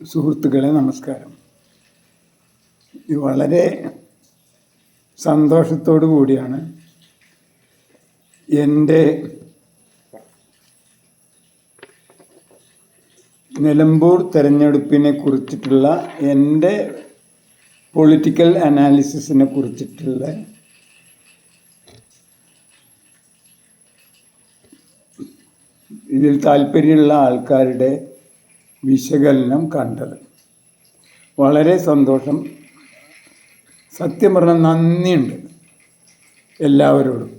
സുഹൃത്തുക്കളെ നമസ്കാരം. ഇത് വളരെ സന്തോഷത്തോടു കൂടിയാണ് എന്റെ നിലമ്പൂർ തെരഞ്ഞെടുപ്പിനെ കുറിച്ചിട്ടുള്ള എന്റെ പൊളിറ്റിക്കൽ അനാലിസിസിനെ കുറിച്ചിട്ടുള്ള ഇതിൽ താല്പര്യമുള്ള ആൾക്കാരുടെ വിശകലനം കണ്ടത്. വളരെ സന്തോഷം. സത്യം പറഞ്ഞാൽ നന്ദിയുണ്ട് എല്ലാവരോടും.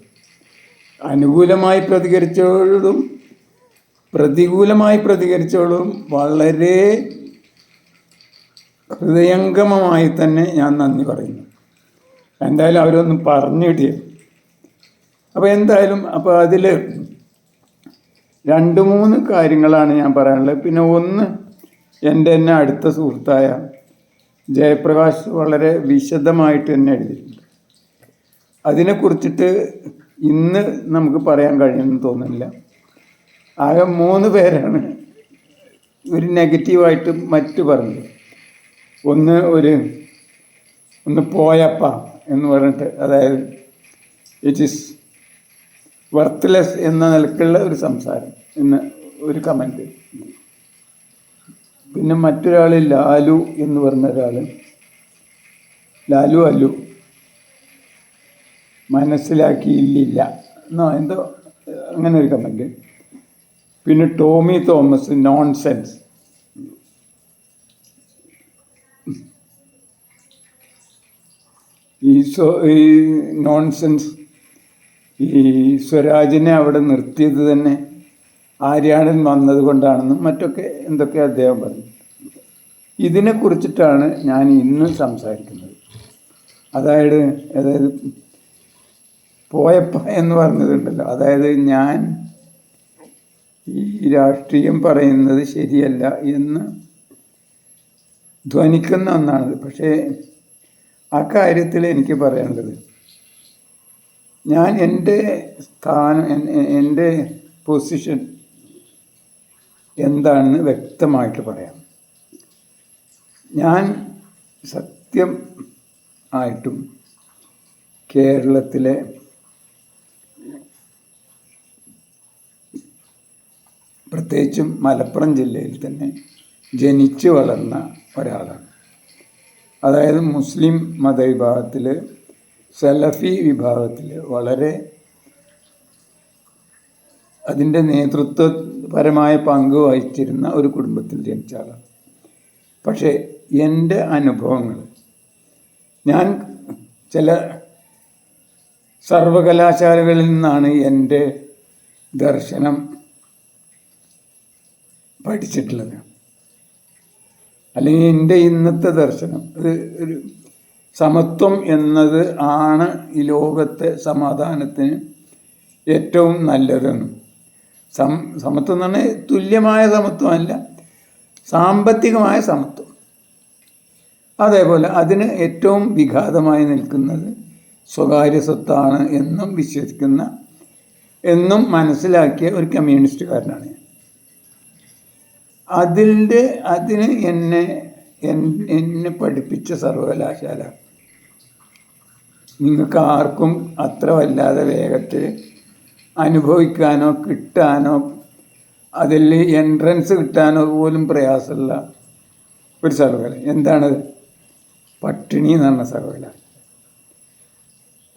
അനുകൂലമായി പ്രതികരിച്ചവരോടും പ്രതികൂലമായി പ്രതികരിച്ചോളും വളരെ ഹൃദയംഗമമായി തന്നെ ഞാൻ നന്ദി പറയുന്നു. എന്തായാലും അവരൊന്നും പറഞ്ഞു കിട്ടിയത് അപ്പോൾ എന്തായാലും അപ്പോൾ അതിൽ രണ്ട് മൂന്ന് കാര്യങ്ങളാണ് ഞാൻ പറയാനുള്ളത്. പിന്നെ ഒന്ന് എന്റെ തന്നെ അടുത്ത സുഹൃത്തായ ജയപ്രകാശ് വളരെ വിശദമായിട്ട് തന്നെ എഴുതിയിട്ടുണ്ട്. അതിനെക്കുറിച്ചിട്ട് ഇന്ന് നമുക്ക് പറയാൻ കഴിയുമെന്ന് തോന്നുന്നില്ല. ആകെ മൂന്ന് പേരാണ് ഒരു നെഗറ്റീവായിട്ട് മറ്റു പറഞ്ഞത്. ഒന്ന് ഒരു ഒന്ന് പോയപ്പ എന്ന് പറഞ്ഞിട്ട് അതായത് ഇറ്റ് ഈസ് വർത്ത്ലെസ് എന്ന നിലക്കുള്ള ഒരു സംസാരം എന്ന് ഒരു കമന്റ് പിന്നെ മറ്റൊരാൾ ലാലു എന്ന് പറഞ്ഞ ഒരാൾ ലാലു അല്ലു മനസ്സിലാക്കിയില്ല. എന്നോ എന്തോ അങ്ങനെ ഒരു കമന്റ് പിന്നെ ടോമി തോമസ് നോൺസെൻസ് ഈ സോ ഈ നോൺസെൻസ് ഈ സ്വരാജിനെ അവിടെ നിർത്തിയത് തന്നെ ആര്യാടൻ വന്നത് കൊണ്ടാണെന്നും മറ്റൊക്കെ എന്തൊക്കെ അദ്ദേഹം പറഞ്ഞു. ഇതിനെ കുറിച്ചിട്ടാണ് ഞാൻ ഇന്ന് സംസാരിക്കുന്നത്. അതായത് അതായത് പോയപ്പ എന്ന് പറഞ്ഞതുണ്ടല്ലോ. അതായത് ഞാൻ ഈ രാഷ്ട്രീയം പറയുന്നത് ശരിയല്ല എന്ന് ധ്വനിക്കുന്ന ഒന്നാണത്. പക്ഷേ ആ കാര്യത്തിൽ എനിക്ക് പറയാനുള്ളത് ഞാൻ എന്റെ സ്ഥാനം എന്റെ പൊസിഷൻ എന്താണെന്ന് വ്യക്തമായിട്ട് പറയാം. ഞാൻ സത്യം ആയിട്ടും കേരളത്തിലെ പ്രത്യേകിച്ചും മലപ്പുറം ജില്ലയിൽ തന്നെ ജനിച്ചു വളർന്ന ഒരാളാണ്. അതായത് മുസ്ലിം മതവിഭാഗത്തിൽ സലഫി വിഭാഗത്തിൽ വളരെ അതിന്റെ നേതൃത്വപരമായ പങ്ക് വഹിച്ചിരുന്ന ഒരു കുടുംബത്തിൽ ജനിച്ച ആളാണ്. പക്ഷേ എന്റെ അനുഭവങ്ങൾ ഞാൻ ചില സർവകലാശാലകളിൽ നിന്നാണ് എന്റെ ദർശനം പഠിച്ചിട്ടുള്ളത്. അല്ലെങ്കിൽ എന്റെ ഇന്നത്തെ ദർശനം. അത് ഒരു സമത്വം എന്നത് ആണ് ഈ ലോകത്തെ സമാധാനത്തിന് ഏറ്റവും നല്ലതെന്നും. സം സമത്വം എന്ന് പറഞ്ഞാൽ തുല്യമായ സമത്വമല്ല സാമ്പത്തികമായ സമത്വം. അതേപോലെ അതിന് ഏറ്റവും വിഘാതമായി നിൽക്കുന്നത് സ്വകാര്യ സ്വത്താണ് എന്നും വിശ്വസിക്കുന്ന എന്നും മനസ്സിലാക്കിയ ഒരു കമ്മ്യൂണിസ്റ്റുകാരനാണ് ഞാൻ. അതിന്റെ അതിന് എന്നെ എന്നെ പഠിപ്പിച്ച സർവകലാശാല നിങ്ങൾക്ക് ആർക്കും അത്ര വല്ലാതെ വേഗത്തിൽ അനുഭവിക്കാനോ കിട്ടാനോ അതിൽ എൻട്രൻസ് കിട്ടാനോ പോലും പ്രയാസമുള്ള ഒരു സർവകല എന്താണത്? പട്ടിണി എന്ന് പറഞ്ഞ സർവകല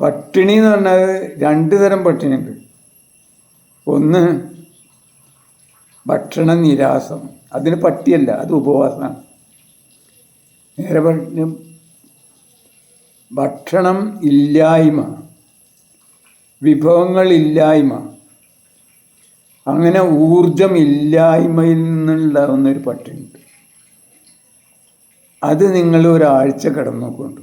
പട്ടിണി എന്ന് പറഞ്ഞാൽ രണ്ട് തരം പട്ടിണിയുണ്ട്. ഒന്ന് ഭക്ഷണ നിരാസം. അതിന് പട്ടിയല്ല അത് ഉപവാസമാണ്. നേരെ ഭക്ഷണം ഇല്ലായ്മ വിഭവങ്ങളില്ലായ്മ അങ്ങനെ ഊർജം ഇല്ലായ്മയിൽ നിന്നുണ്ടാവുന്ന ഒരു പട്ടിണിയുണ്ട് അത് നിങ്ങൾ ഒരാഴ്ച കിടന്നു നോക്കൊണ്ടു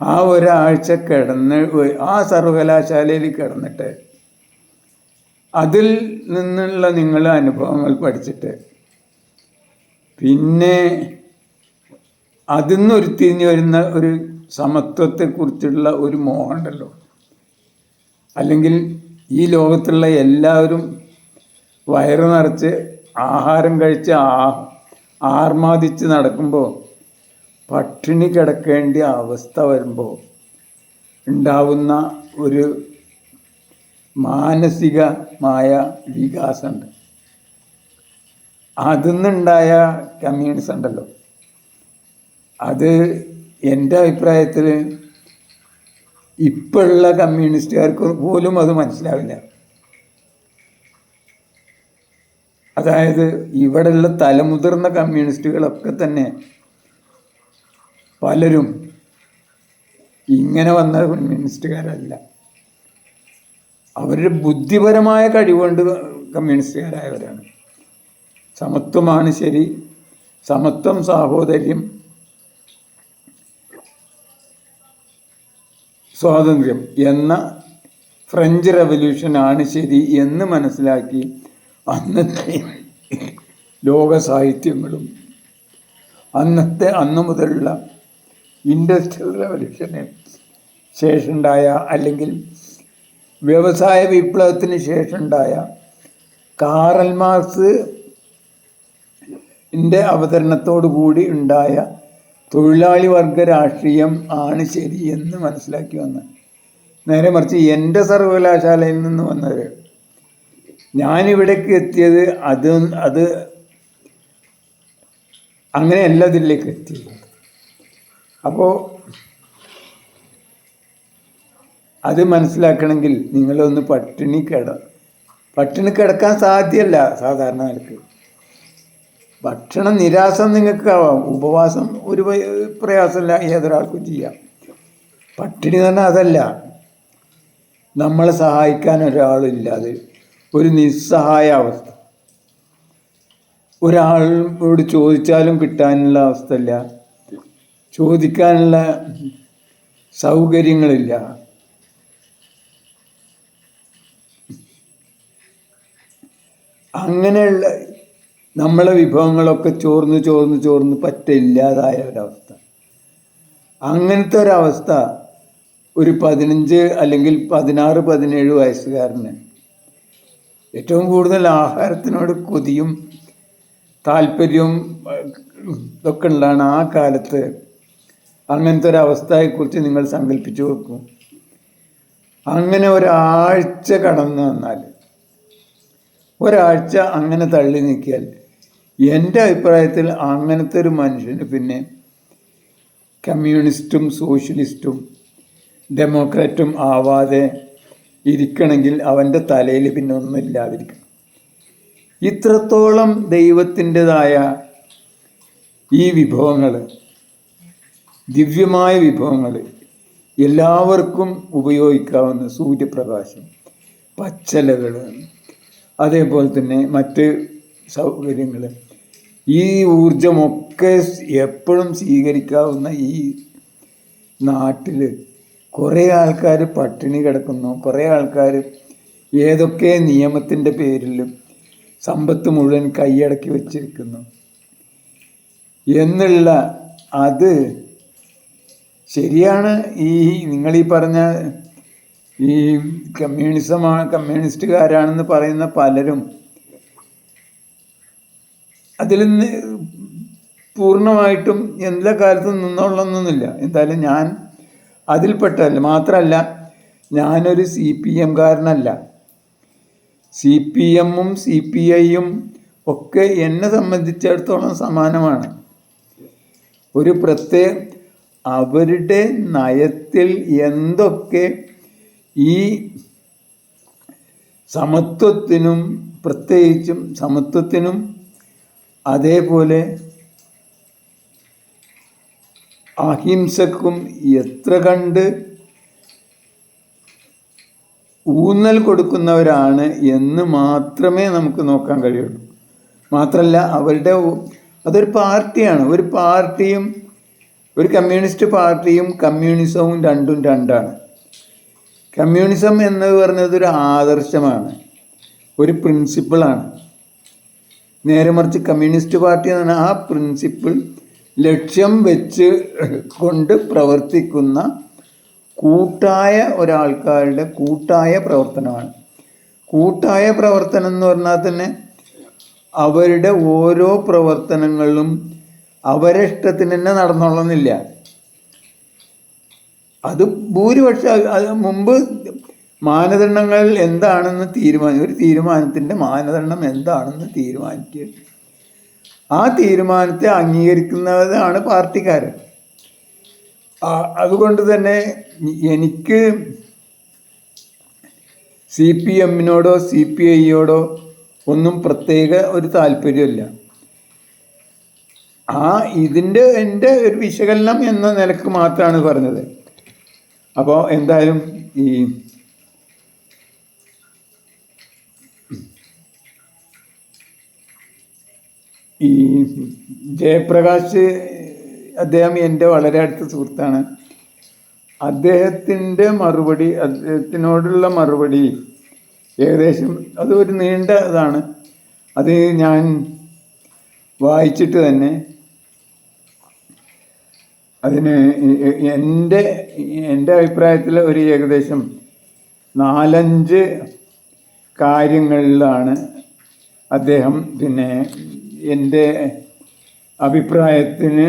ആ ഒരാഴ്ച കിടന്ന് ആ സർവകലാശാലയിൽ കിടന്നിട്ട് അതിൽ നിന്നുള്ള നിങ്ങളുടെ അനുഭവങ്ങൾ പഠിച്ചിട്ട് പിന്നെ അതിൽ നിന്ന് ഉരുത്തിരിഞ്ഞ് വരുന്ന ഒരു സമത്വത്തെക്കുറിച്ചുള്ള ഒരു മോഹമുണ്ടല്ലോ. അല്ലെങ്കിൽ ഈ ലോകത്തുള്ള എല്ലാവരും വയറ് നിറച്ച് ആഹാരം കഴിച്ച് ആ ആർമാദിച്ച് നടക്കുമ്പോൾ പട്ടിണി കിടക്കേണ്ട അവസ്ഥ വരുമ്പോൾ ഉണ്ടാവുന്ന ഒരു മാനസികമായ വികാസമുണ്ട്. അതിൽ നിന്നുണ്ടായ കമ്മ്യൂണിസം ഉണ്ടല്ലോ. അത് എന്റെ അഭിപ്രായത്തിൽ ഇപ്പോഴുള്ള കമ്മ്യൂണിസ്റ്റുകാർക്ക് പോലും അത് മനസ്സിലാവില്ല. അതായത് ഇവിടെയുള്ള തലമുതിർന്ന കമ്മ്യൂണിസ്റ്റുകളൊക്കെ തന്നെ പലരും ഇങ്ങനെ വന്ന കമ്മ്യൂണിസ്റ്റുകാരല്ല. അവരുടെ ബുദ്ധിപരമായ കഴിവുകൊണ്ട് കമ്മ്യൂണിസ്റ്റുകാരായവരാണ്. സമത്വമാണ് ശരി. സമത്വം സാഹോദര്യം സ്വാതന്ത്ര്യം എന്ന ഫ്രഞ്ച് റവല്യൂഷനാണ് ശരി എന്ന് മനസ്സിലാക്കി അന്നത്തെ ലോക സാഹിത്യങ്ങളും അന്നത്തെ അന്നു മുതലുള്ള ഇൻഡസ്ട്രിയൽ റവല്യൂഷന് ശേഷമുണ്ടായ അല്ലെങ്കിൽ വ്യവസായ വിപ്ലവത്തിന് ശേഷമുണ്ടായ കാറൽ മാർക്സ് അവതരണത്തോടു കൂടി ഉണ്ടായ തൊഴിലാളി വർഗ രാഷ്ട്രീയം ആണ് ശരിയെന്ന് മനസ്സിലാക്കി വന്ന. നേരെ മറിച്ച് എന്റെ സർവകലാശാലയിൽ നിന്ന് വന്നവർ ഞാനിവിടേക്ക് എത്തിയത് അത് അത് അങ്ങനെയല്ല ഇതിലേക്ക് എത്തിയത് അപ്പോൾ അത് മനസ്സിലാക്കണമെങ്കിൽ നിങ്ങളൊന്ന് പട്ടിണി കിട പട്ടിണി കിടക്കാൻ സാധ്യമല്ല സാധാരണ നിലയ്ക്ക് ഭക്ഷണ നിരാശം നിങ്ങൾക്ക് ആവാം ഉപവാസം ഒരു പ്രയാസമില്ല. ഏതൊരാൾക്കും ചെയ്യാം. പട്ടിണി തന്നെ അതല്ല. നമ്മളെ സഹായിക്കാൻ ഒരാളില്ലാതെ ഒരു നിസ്സഹായ അവസ്ഥ. ഒരാളോട് ചോദിച്ചാലും കിട്ടാനുള്ള അവസ്ഥയില്ല. ചോദിക്കാനുള്ള സൗകര്യങ്ങളില്ല. അങ്ങനെയുള്ള നമ്മളെ വിഭവങ്ങളൊക്കെ ചോർന്ന് ചോർന്ന് ചോർന്ന് പറ്റില്ലാതായ ഒരവസ്ഥ. അങ്ങനത്തെ ഒരവസ്ഥ ഒരു പതിനഞ്ച് അല്ലെങ്കിൽ പതിനാറ് പതിനേഴ് വയസ്സുകാരന്. ഏറ്റവും കൂടുതൽ ആഹാരത്തിനോട് കൊതിയും താല്പര്യവും ഇതൊക്കെ ഉള്ളതാണ് ആ കാലത്ത്. അങ്ങനത്തെ ഒരു അവസ്ഥയെക്കുറിച്ച് നിങ്ങൾ സങ്കല്പിച്ചു നോക്കൂ. അങ്ങനെ ഒരാഴ്ച കടന്നു വന്നാൽ ഒരാഴ്ച അങ്ങനെ തള്ളി നീക്കിയാൽ എന്റെ അഭിപ്രായത്തിൽ അങ്ങനത്തെ ഒരു മനുഷ്യന് പിന്നെ കമ്മ്യൂണിസ്റ്റും സോഷ്യലിസ്റ്റും ഡെമോക്രാറ്റും ആവാതെ ഇരിക്കണമെങ്കിൽ അവന്റെ തലയിൽ പിന്നെ ഒന്നും ഇല്ലാതിരിക്കണം. ഇത്രത്തോളം ദൈവത്തിന്റെതായ ഈ വിഭവങ്ങൾ ദിവ്യമായ വിഭവങ്ങൾ എല്ലാവർക്കും ഉപയോഗിക്കാവുന്ന സൂര്യപ്രകാശം പച്ചലകൾ അതേപോലെ തന്നെ മറ്റ് സൗകര്യങ്ങൾ ഈ ഊർജമൊക്കെ എപ്പോഴും സ്വീകരിക്കാവുന്ന ഈ നാട്ടിൽ കുറേ ആൾക്കാർ പട്ടിണി കിടക്കുന്നു. കുറേ ആൾക്കാർ ഏതൊക്കെ നിയമത്തിന്റെ പേരിലും സമ്പത്ത് മുഴുവൻ കൈയടക്കി വച്ചിരിക്കുന്നു. എന്നുള്ള അത് ശരിയാണ്. ഈ നിങ്ങൾ ഈ പറഞ്ഞ ഈ കമ്മ്യൂണിസമാണ് കമ്മ്യൂണിസ്റ്റുകാരാണെന്ന് പറയുന്ന പലരും അതിൽ നിന്ന് പൂർണമായിട്ടും എല്ലാ കാലത്തും നിന്നോളണമെന്നൊന്നുമില്ല എന്തായാലും ഞാൻ അതിൽപ്പെട്ടല്ല മാത്രമല്ല ഞാനൊരു സി പി എംകാരനല്ല സി പി എമ്മും സി പി ഐയും ഒക്കെ എന്നെ സംബന്ധിച്ചിടത്തോളം സമാനമാണ്. ഒരു പ്രത്യേക അവരുടെ നയത്തിൽ എന്തൊക്കെ ഈ സമത്വത്തിനും പ്രത്യേകിച്ചും സമത്വത്തിനും അതേപോലെ അഹിംസക്കും എത്ര കണ്ട് ഊന്നൽ കൊടുക്കുന്നവരാണ് എന്ന് മാത്രമേ നമുക്ക് നോക്കാൻ കഴിയുള്ളൂ. മാത്രമല്ല അവരുടെ അതൊരു പാർട്ടിയാണ്. ഒരു പാർട്ടിയും ഒരു കമ്മ്യൂണിസ്റ്റ് പാർട്ടിയും കമ്മ്യൂണിസവും രണ്ടും രണ്ടാണ്. കമ്മ്യൂണിസം എന്ന് പറഞ്ഞത് ഒരു ആദർശമാണ് ഒരു പ്രിൻസിപ്പിളാണ്. നേരെ മറിച്ച് കമ്മ്യൂണിസ്റ്റ് പാർട്ടി എന്ന് ആ പ്രിൻസിപ്പിൾ ലക്ഷ്യം വെച്ച് കൊണ്ട് പ്രവർത്തിക്കുന്ന കൂട്ടായ ഒരാൾക്കാരുടെ കൂട്ടായ പ്രവർത്തനമാണ്. കൂട്ടായ പ്രവർത്തനം എന്ന് പറഞ്ഞാൽ തന്നെ അവരുടെ ഓരോ പ്രവർത്തനങ്ങളും അവരെ ഇഷ്ടത്തിന് തന്നെ നടന്നോളന്നില്ല. അത് ഭൂരിപക്ഷം മുമ്പ് മാനദണ്ഡങ്ങൾ എന്താണെന്ന് തീരുമാനം ഒരു തീരുമാനത്തിന്റെ മാനദണ്ഡം എന്താണെന്ന് തീരുമാനിക്കുക. ആ തീരുമാനത്തെ അംഗീകരിക്കുന്നതാണ് പാർട്ടിക്കാരൻ അതുകൊണ്ട് തന്നെ എനിക്ക് സി പി എമ്മിനോടോ സി പി ഐയോടോ ഒന്നും പ്രത്യേക ഒരു താല്പര്യമില്ല. ആ ഇതിന്റെ എന്റെ ഒരു വിശകലനം എന്ന നിലയ്ക്ക് മാത്രമാണ് പറഞ്ഞത്. അപ്പോൾ എന്തായാലും ഈ ഈ ജയപ്രകാശ് അദ്ദേഹം എന്റെ വളരെ അടുത്ത സുഹൃത്താണ്. അദ്ദേഹത്തിന്റെ മറുപടി അദ്ദേഹത്തിനോടുള്ള മറുപടി ഏകദേശം അതൊരു നീണ്ട ഇതാണ്. അത് ഞാൻ വായിച്ചിട്ട് തന്നെ അതിന് എന്റെ എന്റെ അഭിപ്രായത്തിൽ ഒരു ഏകദേശം നാലഞ്ച് കാര്യങ്ങളിലാണ് അദ്ദേഹം പിന്നെ എന്റെ അഭിപ്രായത്തിന്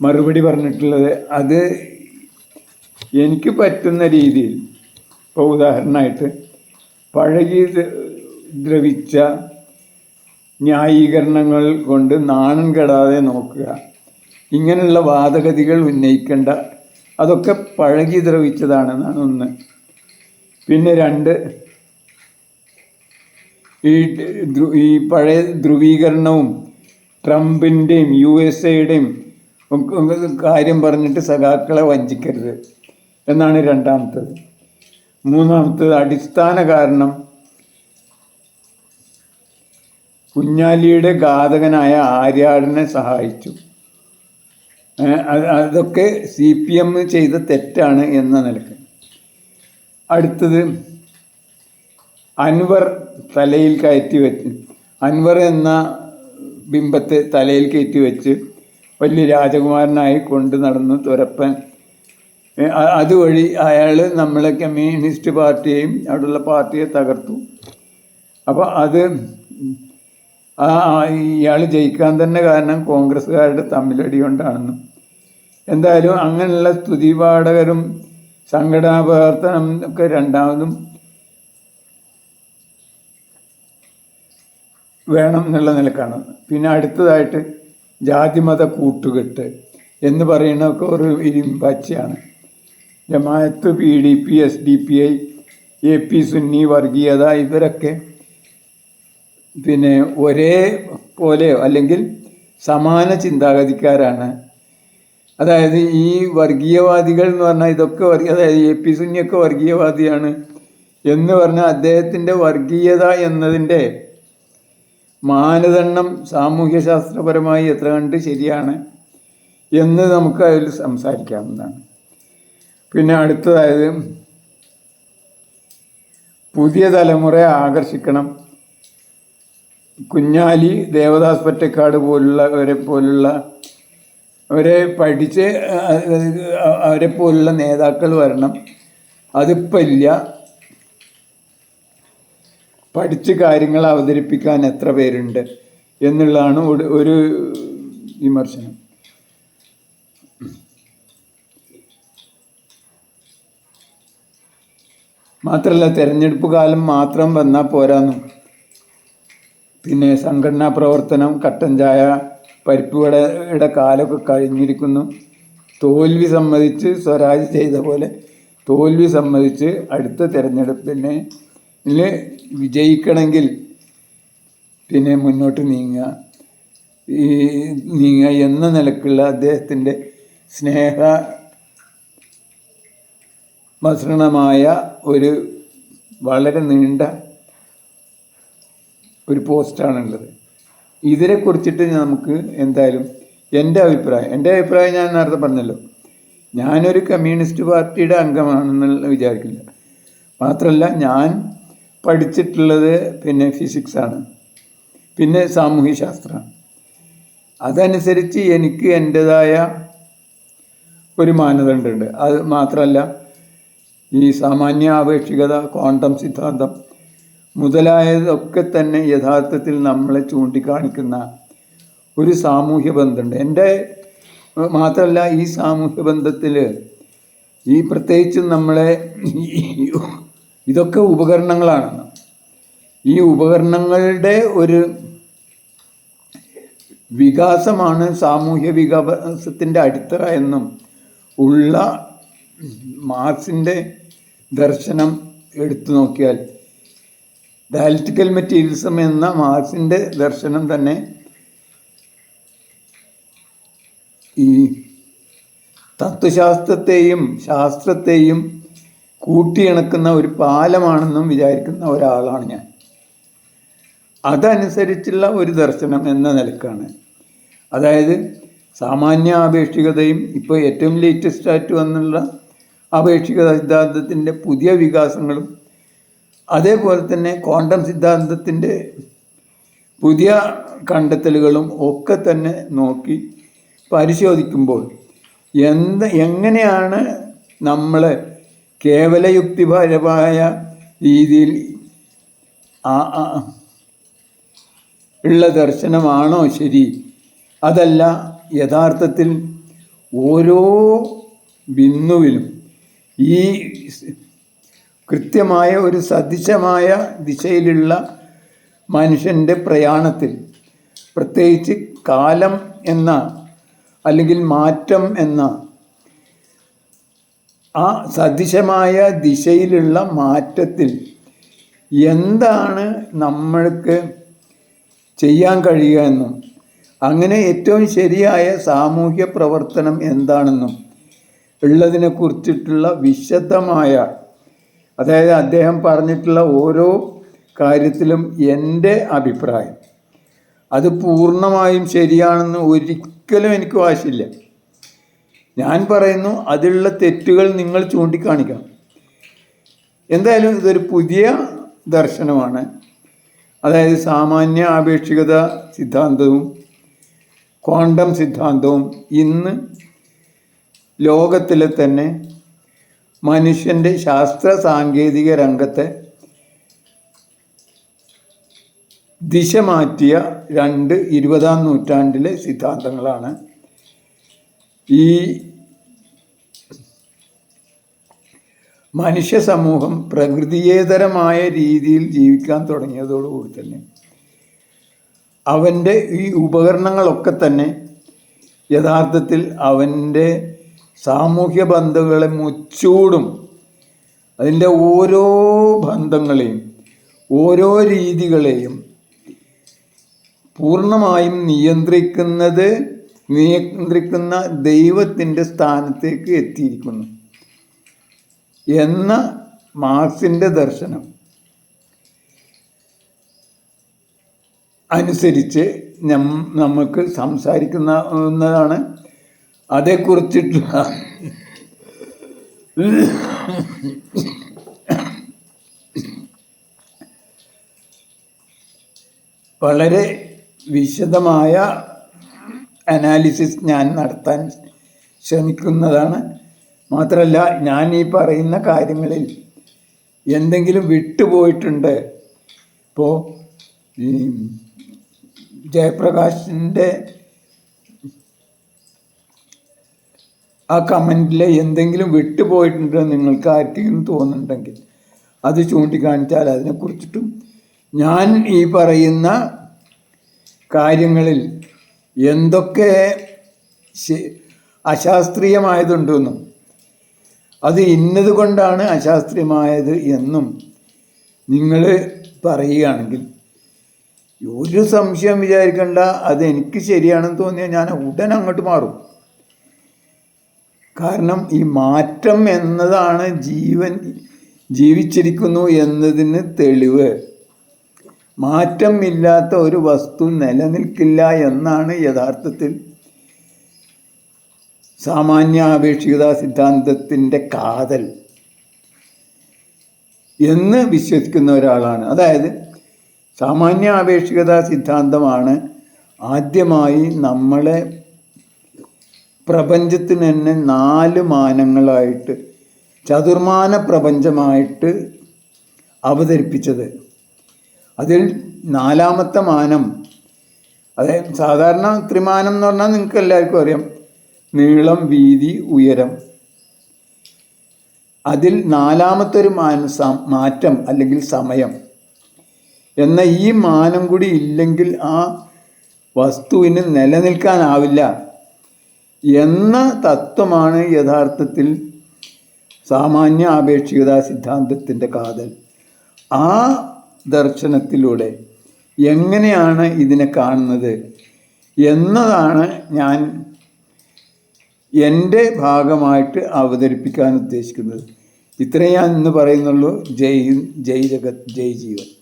മറുപടി പറഞ്ഞിട്ടുള്ളത് അത് എനിക്ക് പറ്റുന്ന രീതിയിൽ ഇപ്പോൾ ഉദാഹരണമായിട്ട് പഴകി ദ്ര- ദ്രവിച്ച ന്യായീകരണങ്ങൾ കൊണ്ട് നാണം കെടാതെ നോക്കുക ഇങ്ങനെയുള്ള വാദഗതികൾ ഉന്നയിക്കേണ്ട അതൊക്കെ പഴകി ദ്രവിച്ചതാണെന്നാണ് ഒന്ന്. പിന്നെ രണ്ട് ഈ ഈ പഴയ ധ്രുവീകരണവും ട്രംപിന്റെയും യു എസ് എയുടെയും കാര്യം പറഞ്ഞിട്ട് സഖാക്കളെ വഞ്ചിക്കരുത് എന്നാണ് രണ്ടാമത്തത്. മൂന്നാമത്തത് അടിസ്ഥാന കാരണം കുഞ്ഞാലിയുടെ ഘാതകനായ ആര്യാടനെ സഹായിച്ചു. അതൊക്കെ സി പി എം ചെയ്ത തെറ്റാണ് എന്ന നിലയ്ക്ക്. അടുത്തത് അൻവർ തലയിൽ കയറ്റി വെച്ച് അൻവർ എന്ന ബിംബത്തെ തലയിൽ കയറ്റി വെച്ച് വലിയ രാജകുമാരനായി കൊണ്ട് നടന്നു തുരപ്പൻ. അതുവഴി അയാൾ നമ്മളെ കമ്മ്യൂണിസ്റ്റ് പാർട്ടിയെയും അവിടെയുള്ള പാർട്ടിയെ തകർത്തു. അപ്പോൾ അത് ഇയാൾ ജയിക്കാൻ തന്നെ കാരണം കോൺഗ്രസ്സുകാരുടെ തമ്മിലടി കൊണ്ടാണെന്നും. എന്തായാലും അങ്ങനെയുള്ള സ്തുതിപാഠകരും സംഘടനാ പ്രവർത്തനം ഒക്കെ രണ്ടാമതും വേണം എന്നുള്ള നിലക്കാണ്. പിന്നെ അടുത്തതായിട്ട് ജാതിമത കൂട്ടുകെട്ട് എന്ന് പറയുന്നതൊക്കെ ഒരു ഇരുമ്പാച്ചിയാണ് Jamaat P D P S D P I A P Sunni വർഗീയത ഇവരൊക്കെ പിന്നെ ഒരേ പോലെയോ അല്ലെങ്കിൽ സമാന ചിന്താഗതിക്കാരാണ്. അതായത് ഈ വർഗീയവാദികൾ എന്ന് പറഞ്ഞാൽ ഇതൊക്കെ വർഗീയ അതായത് എ പി സുന്നിയൊക്കെ വർഗീയവാദിയാണ് എന്ന് പറഞ്ഞാൽ അദ്ദേഹത്തിന്റെ വർഗീയത എന്നതിന്റെ മാനദണ്ഡം സാമൂഹ്യശാസ്ത്രപരമായി എത്ര കണ്ട് ശരിയാണ് എന്ന് നമുക്ക് അതിൽ സംസാരിക്കാവുന്നതാണ്. പിന്നെ അടുത്തതായത് പുതിയ തലമുറയെ ആകർഷിക്കണം. കുഞ്ഞാലി ദേവദാസ് പറ്റക്കാട് പോലുള്ളവരെ പോലുള്ള അവരെ പഠിച്ച് അവരെ പോലുള്ള നേതാക്കൾ വരണം. അതിപ്പോൾ ഇല്ല. പഠിച്ച് കാര്യങ്ങൾ അവതരിപ്പിക്കാൻ എത്ര പേരുണ്ട് എന്നുള്ളതാണ് ഒരു- വിമർശനം. മാത്രമല്ല തിരഞ്ഞെടുപ്പ് കാലം മാത്രം വന്നാൽ പോരാന്നും. പിന്നെ സംഘടനാ പ്രവർത്തനം കട്ടൻ ചായ പരിപ്പുവടയുടെ കാലമൊക്കെ കഴിഞ്ഞിരിക്കുന്നു. തോൽവി സമ്മതിച്ച് സ്വരാജ് ചെയ്ത പോലെ തോൽവി സമ്മതിച്ച് അടുത്ത തിരഞ്ഞെടുപ്പിന് വിജയിക്കണമെങ്കിൽ പിന്നെ മുന്നോട്ട് നീങ്ങുക. ഈ നീങ്ങുക എന്ന നിലക്കുള്ള അദ്ദേഹത്തിന്റെ സ്നേഹ മസൃണമായ ഒരു വളരെ നീണ്ട ഒരു പോസ്റ്റാണുള്ളത്. ഇതിനെക്കുറിച്ചിട്ട് നമുക്ക് എന്തായാലും എന്റെ അഭിപ്രായം എന്റെ അഭിപ്രായം ഞാൻ നേരത്തെ പറഞ്ഞല്ലോ. ഞാനൊരു കമ്മ്യൂണിസ്റ്റ് പാർട്ടിയുടെ അംഗമാണെന്നുള്ള വിചാരിക്കില്ല. മാത്രമല്ല ഞാൻ പഠിച്ചിട്ടുള്ളത് പിന്നെ ഫിസിക്സാണ് പിന്നെ സാമൂഹ്യശാസ്ത്രം അതനുസരിച്ച് എനിക്ക് എന്റെതായ ഒരു മാനദണ്ഡമുണ്ട് അത് മാത്രമല്ല ഈ സാമാന്യ ആപേക്ഷികത ക്വാണ്ടം സിദ്ധാന്തം മുതലായതൊക്കെ തന്നെ യഥാർത്ഥത്തിൽ നമ്മളെ ചൂണ്ടിക്കാണിക്കുന്ന ഒരു സാമൂഹ്യ ബന്ധമുണ്ട്. എന്റെ മാത്രമല്ല ഈ സാമൂഹ്യ ബന്ധത്തിൽ ഈ പ്രത്യേകിച്ചും നമ്മളെ ഇതൊക്കെ ഉപകരണങ്ങളാണ് ഈ ഉപകരണങ്ങളുടെ ഒരു വികാസമാണ് സാമൂഹ്യ വികാസത്തിന്റെ അടിത്തറ എന്നും ഉള്ള മാർക്സിന്റെ ദർശനം എടുത്തു നോക്കിയാൽ ഡയലക്റ്റിക്കൽ മെറ്റീരിയലിസം എന്ന മാർക്സിന്റെ ദർശനം തന്നെ ഈ തത്വശാസ്ത്രത്തെയും ശാസ്ത്രത്തെയും കൂട്ടിയിണക്കുന്ന ഒരു പാലമാണെന്നും വിചാരിക്കുന്ന ഒരാളാണ് ഞാൻ. അതനുസരിച്ചുള്ള ഒരു ദർശനം എന്ന നിലക്കാണ്. അതായത് സാമാന്യ ആപേക്ഷികതയും ഇപ്പോൾ ഏറ്റവും ലേറ്റസ്റ്റ് ആയിട്ട് വന്നുള്ള ആപേക്ഷികത സിദ്ധാന്തത്തിന്റെ പുതിയ വികാസങ്ങളും അതേപോലെ തന്നെ ക്വാണ്ടം സിദ്ധാന്തത്തിന്റെ പുതിയ കണ്ടെത്തലുകളും ഒക്കെ തന്നെ നോക്കി പരിശോധിക്കുമ്പോൾ എന്ത് എങ്ങനെയാണ് നമ്മൾ കേവല യുക്തിപരമായ രീതിയിൽ ആ ഉള്ള ദർശനമാണോ ശരി? അതല്ല യഥാർത്ഥത്തിൽ ഓരോ ബിന്ദുവിലും ഈ കൃത്യമായ ഒരു സദിശമായ ദിശയിലുള്ള മനുഷ്യന്റെ പ്രയാണത്തിൽ പ്രത്യേകിച്ച് കാലം എന്ന അല്ലെങ്കിൽ മാറ്റം എന്ന ആ സദൃശമായ ദിശയിലുള്ള മാറ്റത്തിൽ എന്താണ് നമ്മൾക്ക് ചെയ്യാൻ കഴിയുക എന്നും അങ്ങനെ ഏറ്റവും ശരിയായ സാമൂഹ്യ പ്രവർത്തനം എന്താണെന്നും ഉള്ളതിനെ കുറിച്ചിട്ടുള്ള വിശദമായ അതായത് അദ്ദേഹം പറഞ്ഞിട്ടുള്ള ഓരോ കാര്യത്തിലും എന്റെ അഭിപ്രായം. അത് പൂർണമായും ശരിയാണെന്ന് ഒരിക്കലും എനിക്ക് വാശില്ല ഞാൻ പറയുന്നു അതിലുള്ള തെറ്റുകൾ നിങ്ങൾ ചൂണ്ടിക്കാണിക്കണം. എന്തായാലും ഇതൊരു പുതിയ ദർശനമാണ്. അതായത് സാമാന്യ ആപേക്ഷികത സിദ്ധാന്തവും ക്വാണ്ടം സിദ്ധാന്തവും ഇന്ന് ലോകത്തിലെ തന്നെ മനുഷ്യന്റെ ശാസ്ത്ര സാങ്കേതിക രംഗത്തെ ദിശ മാറ്റിയ രണ്ട് ഇരുപതാം നൂറ്റാണ്ടിലെ സിദ്ധാന്തങ്ങളാണ്. ഈ മനുഷ്യ സമൂഹം പ്രകൃതിയേതരമായ രീതിയിൽ ജീവിക്കാൻ തുടങ്ങിയതോടുകൂടി തന്നെ അവന്റെ ഈ ഉപകരണങ്ങളൊക്കെ തന്നെ യഥാർത്ഥത്തിൽ അവന്റെ സാമൂഹ്യ ബന്ധങ്ങളെ മുച്ചൂടും. അതിന്റെ ഓരോ ബന്ധങ്ങളെയും ഓരോ രീതികളെയും പൂർണമായും നിയന്ത്രിക്കുന്നത് നിയന്ത്രിക്കുന്ന ദൈവത്തിന്റെ സ്ഥാനത്തേക്ക് എത്തിയിരിക്കുന്നു. എന്ന മാർക്സിന്റെ ദർശനം അനുസരിച്ച് നമുക്ക് സംസാരിക്കുന്നതാണ്. അതേക്കുറിച്ചിട്ടുള്ള വളരെ വിശദമായ അനാലിസിസ് ഞാൻ നടത്താൻ ശ്രമിക്കുന്നതാണ്. മാത്രമല്ല ഞാൻ ഈ പറയുന്ന കാര്യങ്ങളിൽ എന്തെങ്കിലും വിട്ടുപോയിട്ടുണ്ട്. ഇപ്പോൾ ജയപ്രകാശിന്റെ ആ കമന്റിൽ എന്തെങ്കിലും വിട്ടുപോയിട്ടുണ്ടോ നിങ്ങൾക്ക് ആർക്കെങ്കിലും തോന്നുന്നുണ്ടെങ്കിൽ അത് ചൂണ്ടിക്കാണിച്ചാൽ അതിനെക്കുറിച്ചിട്ടും ഞാൻ ഈ പറയുന്ന കാര്യങ്ങളിൽ എന്തൊക്കെ അശാസ്ത്രീയമായതുണ്ടെന്നും അത് ഇന്നത് കൊണ്ടാണ് അശാസ്ത്രീയമായത് എന്നും നിങ്ങൾ പറയുകയാണെങ്കിൽ ഒരു സംശയം വിചാരിക്കേണ്ട അത് എനിക്ക് ശരിയാണെന്ന് തോന്നിയാൽ ഞാൻ ഉടൻ അങ്ങോട്ട് മാറും. കാരണം ഈ മാറ്റം എന്നതാണ് ജീവൻ ജീവിച്ചിരിക്കുന്നു എന്നതിന് തെളിവ്. മാറ്റം ഇല്ലാത്ത ഒരു വസ്തു നിലനിൽക്കില്ല എന്നാണ് യഥാർത്ഥത്തിൽ സാമാന്യ ആപേക്ഷികതാ സിദ്ധാന്തത്തിന്റെ കാതൽ എന്ന് വിശ്വസിക്കുന്ന ഒരാളാണ്. അതായത് സാമാന്യ ആപേക്ഷികതാ സിദ്ധാന്തമാണ് ആദ്യമായി നമ്മളെ പ്രപഞ്ചത്തിന് തന്നെ നാല് മാനങ്ങളായിട്ട് ചതുർമാന പ്രപഞ്ചമായിട്ട് അവതരിപ്പിച്ചത്. അതിൽ നാലാമത്തെ മാനം അതായത് സാധാരണ ത്രിമാനം എന്ന് പറഞ്ഞാൽ നിങ്ങൾക്ക് എല്ലാവർക്കും അറിയാം. നീളം വീതി ഉയരം. അതിൽ നാലാമത്തെ ഒരു മാനം മാറ്റം അല്ലെങ്കിൽ സമയം. എന്ന ഈ മാനം കൂടി ഇല്ലെങ്കിൽ ആ വസ്തുവിന് നിലനിൽക്കാനാവില്ല എന്ന തത്വമാണ് യഥാർത്ഥത്തിൽ സാമാന്യ ആപേക്ഷികതാ സിദ്ധാന്തത്തിന്റെ കാതൽ. ആ ദർശനത്തിലൂടെ. എങ്ങനെയാണ് ഇതിനെ കാണുന്നത്? എന്നതാണ് ഞാൻ എന്റെ ഭാഗമായിട്ട് അവതരിപ്പിക്കാൻ ഉദ്ദേശിക്കുന്നത്. ഇത്രയും ഞാൻ ഇന്ന് പറയുന്നുള്ളൂ. ജയ് ജയ് ജഗത് ജയ് ജീവൻ.